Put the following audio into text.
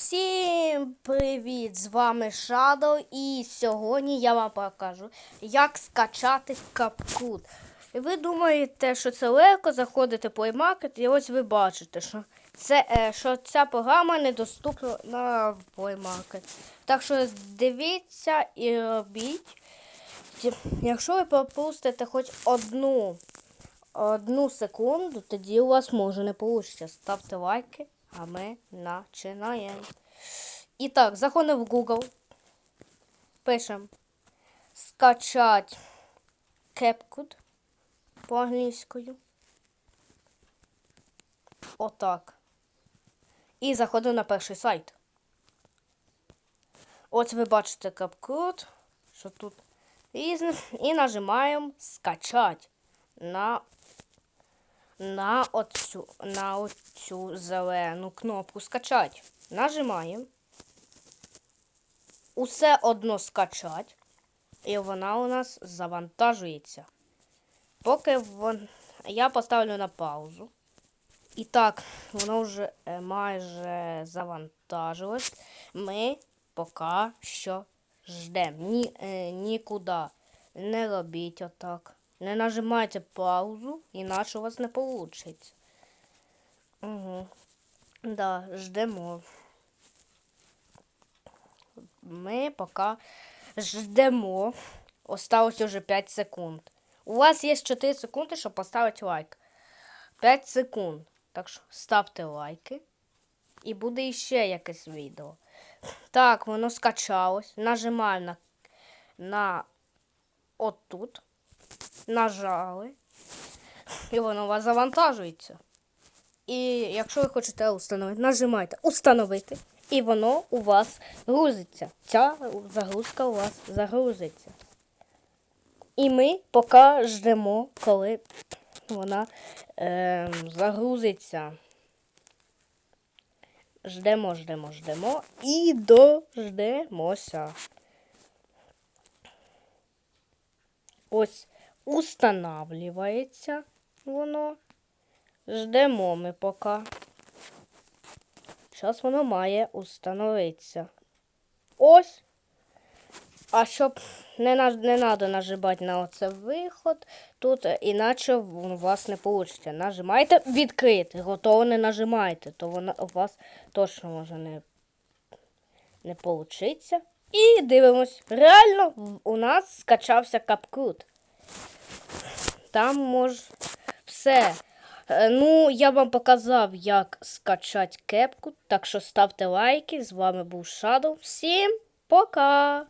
Всім привіт! З вами Shadow і сьогодні я вам покажу, як скачати капкут. І ви думаєте, що це легко заходите в Play Market, і ось ви бачите, що, це, е, що ця програма недоступна в Play Market. Так що дивіться і робіть. Якщо ви пропустите хоч одну, одну секунду, тоді у вас може не вийде. Ставте лайки. А ми починаємо. І так, заходимо в Google. Пишемо скачать CapCut по англійською. Отак. І заходимо на перший сайт. Ось ви бачите CapCut, що тут різне. І нажимаємо скачать на на оцю, на оцю зелену кнопку скачать. Нажимаємо. Усе одно скачать. І вона у нас завантажується. Поки вон... я поставлю на паузу. І так, воно вже е, майже завантажилось. Ми поки що ждемо. Ні, е, нікуди не робіть отак. Не нажимайте паузу, іначе у вас не вийде. Угу. Да, ждемо. Ми поки ждемо. Осталось уже 5 секунд. У вас є 4 секунди, щоб поставити лайк. 5 секунд. Так що ставте лайки. І буде ще якесь відео. Так, воно скачалось. Нажимаємо на, на отут нажали, і воно у вас завантажується. І якщо ви хочете установити, нажимайте Установити, і воно у вас грузиться. Ця загрузка у вас загрузиться. І ми поки ждемо, коли вона е, загрузиться. Ждемо, ждемо, ждемо і дождемося. Ось устанавливається воно. Ждемо ми поки. Зараз воно має установитися. Ось. А щоб не треба нажимати на оце виход, тут іначе у вас не вийде. Нажимайте відкрити. Готово не нажимайте, то воно у вас точно може не, не вийде. І дивимось. Реально у нас скачався капкут. Там може все. Е, Ну, я вам показав, як скачати кепку. Так що ставте лайки. З вами був Shadow. Всім пока!